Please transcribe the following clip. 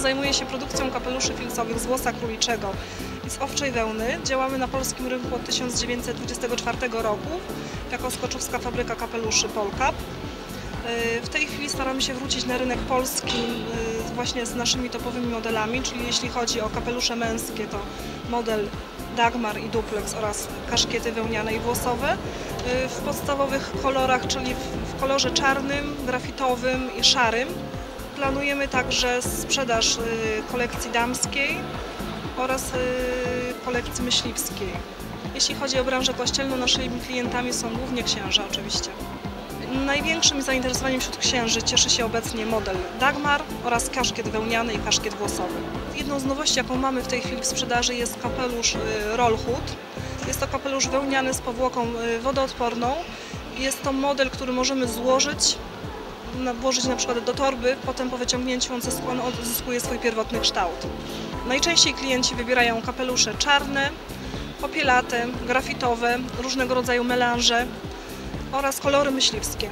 zajmuję się produkcją kapeluszy filcowych z włosa króliczego i z owczej wełny. Działamy na polskim rynku od 1924 roku jako skoczowska fabryka kapeluszy Polkap. Y, W tej chwili staramy się wrócić na rynek polski y, właśnie z naszymi topowymi modelami, czyli jeśli chodzi o kapelusze męskie, to model Dagmar i Duplex oraz kaszkiety wełniane i włosowe y, w podstawowych kolorach, czyli w kolorze czarnym, grafitowym i szarym. Planujemy także sprzedaż y, kolekcji damskiej oraz y, kolekcji myśliwskiej. Jeśli chodzi o branżę kościelną, naszymi klientami są głównie księża oczywiście. Największym zainteresowaniem wśród księży cieszy się obecnie model Dagmar oraz kaszkiet wełniany i kaszkiet włosowy. Jedną z nowości, jaką mamy w tej chwili w sprzedaży jest kapelusz y, Roll Hood. Jest to kapelusz wełniany z powłoką wodoodporną. Jest to model, który możemy złożyć, włożyć na przykład do torby, potem po wyciągnięciu on, on odzyskuje swój pierwotny kształt. Najczęściej klienci wybierają kapelusze czarne, popielate, grafitowe, różnego rodzaju melanże oraz kolory myśliwskie.